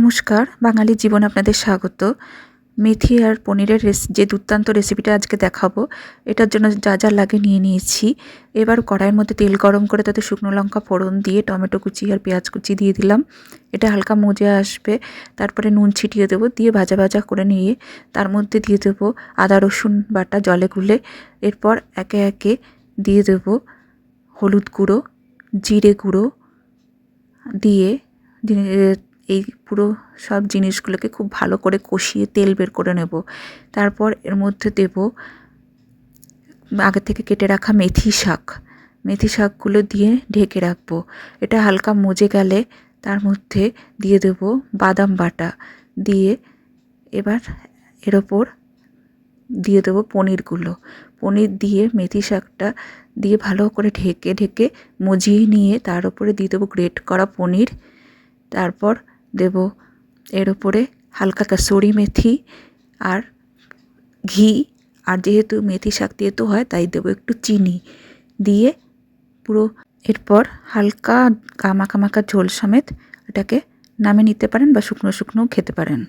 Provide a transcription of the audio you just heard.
নমস্কার, বাঙালি জীবন আপনাদের স্বাগত। মেথি আর পনিরের রেস, যে দুর্দান্ত রেসিপিটা আজকে দেখাবো, এটার জন্য যা যা লাগে নিয়ে নিয়েছি। এবার কড়াইয়ের মধ্যে তেল গরম করে তাতে শুকনো লঙ্কা ফোড়ন দিয়ে, টমেটো কুচি আর পেঁয়াজ কুচি দিয়ে দিলাম। এটা হালকা মজে আসবে। তারপরে নুন ছিটিয়ে দেবো, দিয়ে ভাজা ভাজা করে নিয়ে তার মধ্যে দিয়ে দেবো আদা, রসুন বাটা, জলে গুলে। এরপর একে একে দিয়ে দেবো হলুদ গুঁড়ো, জিরে গুঁড়ো দিয়ে এই পুরো সব জিনিসগুলোকে খুব ভালো করে কষিয়ে তেল বের করে নেব। তারপর এর মধ্যে দেব আগে থেকে কেটে রাখা মেথি শাক। মেথি শাকগুলো দিয়ে ঢেকে রাখব। এটা হালকা মজে গেলে তার মধ্যে দিয়ে দেব বাদাম বাটা। দিয়ে এবার এর ওপর দিয়ে দেবো পনিরগুলো। পনির দিয়ে মেথি শাকটা দিয়ে ভালো করে ঢেকে ঢেকে মজিয়ে নিয়ে তার উপরে দিয়ে দেবো গ্রেট করা পনির। তারপর দেব। এর ওপরে হালকা কাসুরি মেথি আর ঘি। আর যেহেতু মেথি শাক দিয়ে তো হয়, তাই দেবো একটু চিনি দিয়ে পুরো এরপর হালকা কামাকা মাখা ঝোল সমেত এটাকে নামে নিতে পারেন বা শুকনো শুকনো খেতে পারেন।